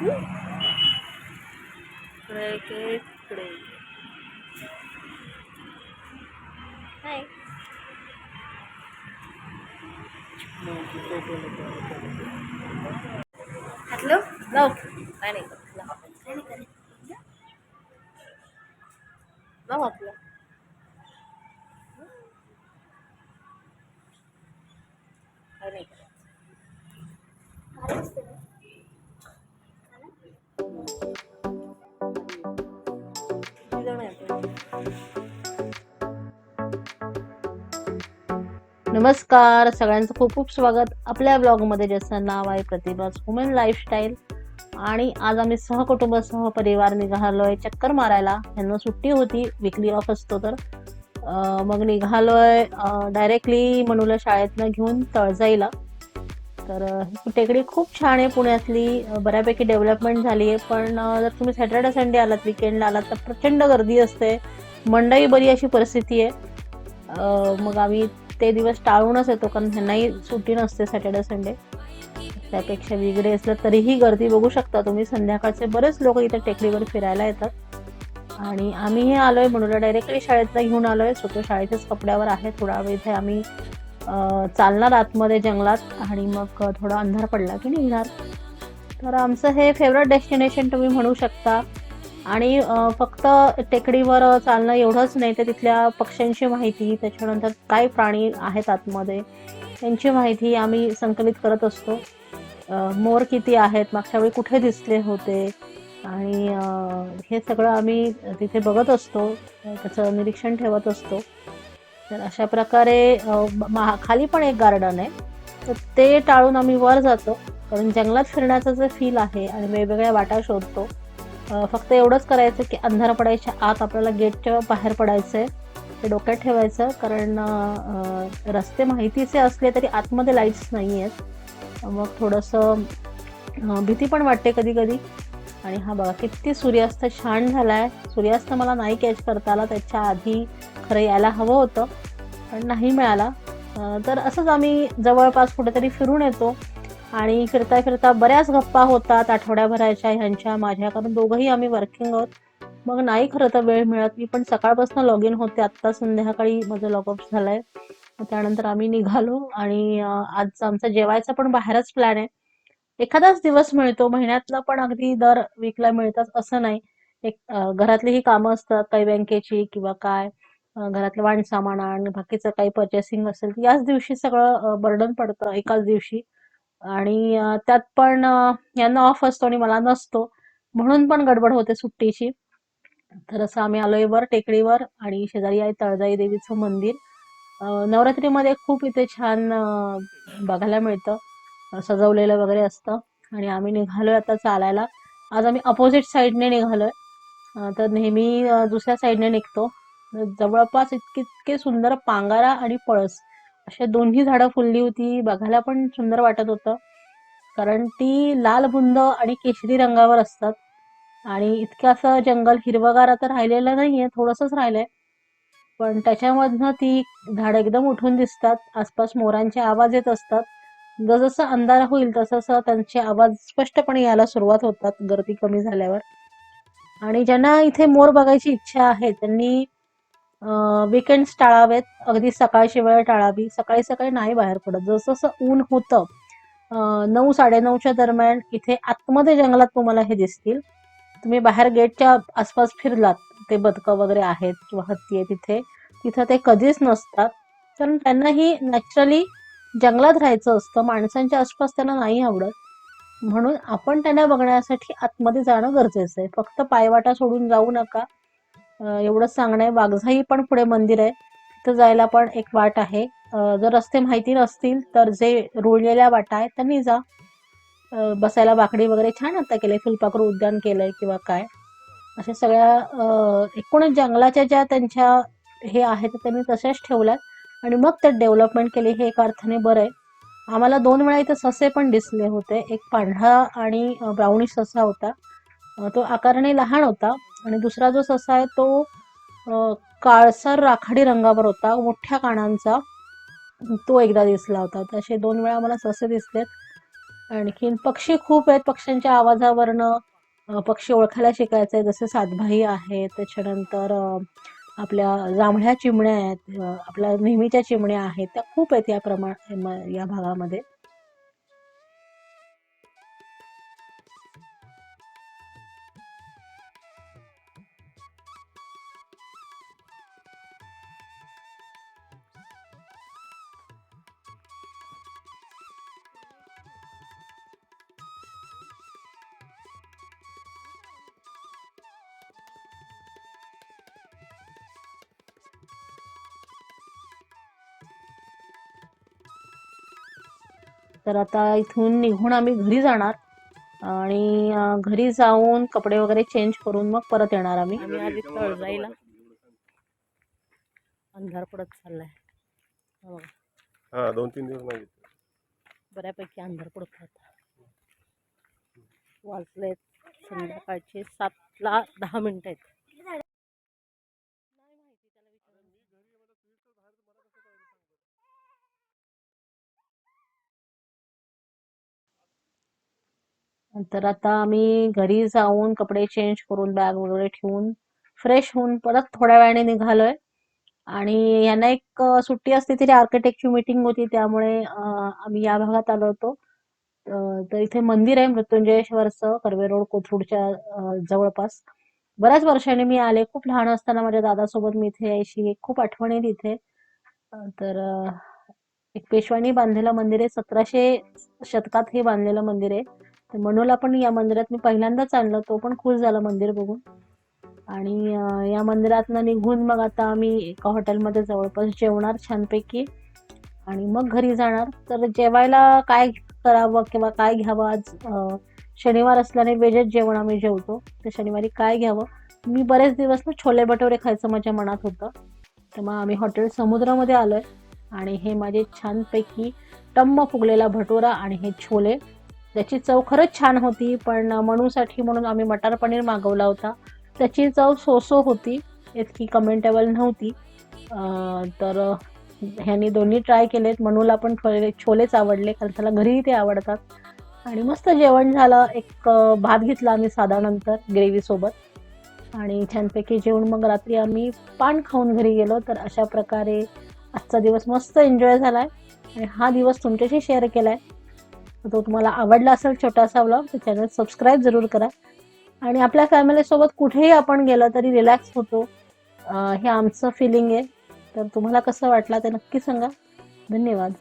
Cricket play. Hi. Hello? No. Any. No. No. No. Any. Any. Any. Any. Any. नमस्कार सगळ्यांचं खूप खूप स्वागत आपल्या ब्लॉगमध्ये ज्याचं नाव आहे प्रतिभास वुमेन लाईफस्टाईल आणि आज आम्ही सहकुटुंब सहपरिवार निघालोय चक्कर मारायला. ह्यांना सुट्टी होती विकली ऑफ असतो तर. मग निघालोय डायरेक्टली मनूला शाळेतनं घेऊन तळजाईला. तर ही टेकडी खूप छान आहे पुण्यातली. बऱ्यापैकी डेव्हलपमेंट झाली आहे. पण जर तुम्ही सॅटर्डे संडे आलात विकेंडला आलात तर प्रचंड गर्दी असते. मंडई बरी अशी परिस्थिती आहे. मग आम्ही ते दिवस टाळूनच येतो कारण ह्यांनाही सुट्टी नसते सॅटर्डे संडे. त्यापेक्षा वेगळे असलं तरीही गर्दी बघू शकता तुम्ही. संध्याकाळचे बरेच लोक इथे टेकडीवर फिरायला येतात. आणि आम्हीही आलोय म्हणून डायरेक्टली शाळेतला घेऊन आलोय. स्वतः शाळेच्याच कपड्यावर आहे. थोडा वेळ इथे आम्ही चालणार आतमध्ये जंगलात आणि मग थोडा अंधार पडला की निघणार. तर आमचं हे फेवरेट डेस्टिनेशन तुम्ही म्हणू शकता. आणि फक्त टेकडीवर चालणं एवढंच नाही तर तिथल्या पक्ष्यांची माहिती त्याच्यानंतर काय प्राणी आहेत आतमध्ये त्यांची माहिती आम्ही संकलित करत असतो. मोर किती आहेत मागच्या वेळी कुठे दिसले होते आणि हे सगळं आम्ही तिथे बघत असतो त्याचं निरीक्षण ठेवत असतो. तर अशा प्रकारे खाली पण एक गार्डन आहे तर ते टाळून आम्ही वर जातो कारण जंगलात फिरण्याचा जे फील आहे आणि वेगवेगळ्या वाटा शोधतो फक्त एवढंच करायचं की अंधार पडायच्या आत आपल्याला गेटच्या बाहेर पडायचं आहे ते डोक्यात ठेवायचं. कारण रस्ते माहितीचे असले तरी आतमध्ये लाईट्स नाही आहेत मग थोडंसं भीती पण वाटते कधी कधी आणि हा बघा किती सूर्यास्त छान झालाय. सूर्यास्त मला नाही कॅच करता आला. त्याच्या आधी खरं यायला हवं होतं पण नाही मिळाला. तर असंच आम्ही जवळपास कुठेतरी फिरून येतो. आणि फिरता फिरता बऱ्याच गप्पा होतात आठवड्याभराच्या ह्यांच्या माझ्या कारण दोघंही आम्ही वर्किंग आहोत. मग नाही खरं तर वेळ मिळत मी पण सकाळपासून लॉग इन होते आत्ता संध्याकाळी माझं लॉगआउट झालंय. त्यानंतर आम्ही निघालो आणि आज आमचा जेवायचा पण बाहेरच प्लॅन आहे. एखादाच दिवस मिळतो महिन्यातलं पण अगदी दर वीकला मिळतात असं नाही. एक घरातली ही कामं असतात काही बँकेची किंवा काय घरातलं वाण सामान आणि बाकीचं काही पर्चेसिंग असेल याच दिवशी सगळं बर्डन पडतं एकाच दिवशी. आणि त्यात पण यांना ऑफ असतो आणि मला नसतो. म्हणून पण गडबड होते सुट्टीची. तर असं आम्ही आलोय वर टेकडीवर आणि शेजारी आहे तळजाई देवीचं मंदिर. नवरात्रीमध्ये खूप इथे छान बघायला मिळतं. सजवलेलं वगैरे असतं. आणि आम्ही निघालोय आता चालायला. आज आम्ही अपोजिट साईडने निघालोय. तर नेहमी दुसऱ्या साईडने निघतो. जवळपास इतके इतके सुंदर पांगारा आणि पळस. असे दोन्ही झाडं फुलली होती. बघायला पण सुंदर वाटत होतं. कारण ती लाल बुंद आणि केशरी रंगावर असतात. आणि इतकं असं जंगल हिरवगार आता राहिलेलं नाहीये थोडंसंच राहिलंय. पण त्याच्यामधनं ती झाडं एकदम उठून दिसतात. आसपास मोरांचे आवाज येत असतात. जसजसं अंधार होईल तसं त्यांचे आवाज स्पष्टपणे यायला सुरुवात होतात गर्दी कमी झाल्यावर. आणि ज्यांना इथे मोर बघायची इच्छा आहे त्यांनी विकेंड्स टाळावेत. अगदी सकाळची वेळ टाळावी. सकाळी सकाळी नाही बाहेर पडत. जसं जसं ऊन होतं नऊ साडेनऊच्या दरम्यान इथे आतमध्ये जंगलात तुम्हाला हे दिसतील. तुम्ही बाहेर गेटच्या आसपास फिरलात. ते बदकं वगैरे आहेत किंवा हत्ती आहे तिथे. तिथं ते कधीच नसतात. कारण त्यांनाही नॅचरली जंगलात राहायचं असतं. माणसांच्या आसपास त्यांना नाही आवडत. म्हणून आपण त्यांना बघण्यासाठी आतमध्ये जाणं गरजेचं आहे. फक्त पायवाटा सोडून जाऊ नका. एवढंच सांगणं आहे. वाघझाई पण पुढे मंदिर आहे. तिथं जायला पण एक वाट आहे. जर रस्ते माहिती नसतील तर जे रुळलेल्या वाटा आहेत त्यांनी जा. बसायला बाकडी वगैरे छान आता केले फुलपाखरू उद्यान केलंय किंवा काय. अशा सगळ्या एकूणच जंगलाच्या ज्या त्यांच्या हे आहेत त्यांनी तशाच ठेवल्यात. आणि मग ते डेव्हलपमेंट केली हे एका अर्थाने बरं आहे. आम्हाला दोन वेळा इथे ससे पण दिसले होते. एक पांढरा आणि ब्राउनिश ससा होता. तो आकाराने लहान होता. आणि दुसरा जो ससा आहे तो काळसर राखाडी रंगावर होता मोठ्या कानांचा तो एकदा दिसला होता. तसे दोन वेळा मला ससे दिसलेत. आणखीन पक्षी खूप आहेत. पक्ष्यांच्या आवाजावरनं पक्षी ओळखायला शिकायचं आहे. जसे सातभाई आहेत त्याच्यानंतर आपल्या जांभळ्या चिमण्या आहेत आपल्या नेहमीच्या चिमण्या आहेत. त्या खूप आहेत या प्रमा म- या भागामध्ये. तर आता इथून निघून आम्ही घरी जाणार. आणि घरी जाऊन कपडे वगैरे चेंज करून मग परत येणार आम्ही. अंधार पडत चाललाय. हा बघा, हा दोन तीन दिवस नाही बऱ्यापैकी अंधार पडत आता वाजले संध्याकाळचे सातला दहा मिनिट आहेत. तर आता आम्ही घरी जाऊन कपडे चेंज करून बॅग वगैरे ठेवून फ्रेश होऊन परत थोड्या वेळाने निघालोय. आणि यांना एक सुट्टी असते तरी आर्किटेक्टची मीटिंग होती त्यामुळे आम्ही या भागात आलो होतो. तर इथे मंदिर आहे मृत्युंजयेश्वरचं कर्वे रोड कोथरूडच्या जवळपास. बऱ्याच वर्षांनी मी आले. खूप लहान असताना माझ्या दादासोबत मी इथे यायची. खूप आठवण आहे तिथे तर एक पेशवानी बांधलेलं मंदिर आहे. सतराशे शतकात हे बांधलेलं मंदिर आहे. तर मनूला पण या मंदिरात मी पहिल्यांदाच आणलं. तो पण खुश झाला मंदिर बघून. आणि या मंदिरातनं निघून मग आता आम्ही एका हॉटेलमध्ये जवळपास जेवणार छानपैकी. आणि मग घरी जाणार. तर जेवायला काय करावं किंवा काय घ्यावं आज शनिवार असल्याने वेजच जेवण आम्ही जेवतो. तर शनिवारी काय घ्यावं? मी बरेच दिवस ना छोले भटुरे खायचं माझ्या मनात होतं. तर मग आम्ही हॉटेल समुद्रामध्ये आलोय. आणि हे माझे छानपैकी टम्म फुगलेला भटुरा आणि हे छोले. त्याची चव खरंच छान होती पण मनूसाठी म्हणून आम्ही मटार पनीर मागवला होता. त्याची चव सोसो होती इतकी कमेंटेबल नव्हती. तर ह्यांनी दोन्ही ट्राय केलेत. मनूला पण छोले छोलेच आवडले कारण त्याला घरीही ते आवडतात. आणि मस्त जेवण झालं. एक भात घेतला आम्ही साधा ग्रेव्हीसोबत आणि छानपैकी जेवण मग रात्री आम्ही पान खाऊन घरी गेलो. तर अशा प्रकारे आजचा दिवस मस्त एन्जॉय झाला आहे आणि हा दिवस तुमच्याशी शेअर केला आहे तो तुम्हाला आवडला असेल छोटासा व्लॉग तर चॅनल सबस्क्राईब जरूर करा. आणि आपल्या फॅमिलीसोबत कुठेही आपण गेलं तरी रिलॅक्स होतो. हे आमचं फिलिंग आहे. तर तुम्हाला कसं वाटलं ते नक्की सांगा. धन्यवाद.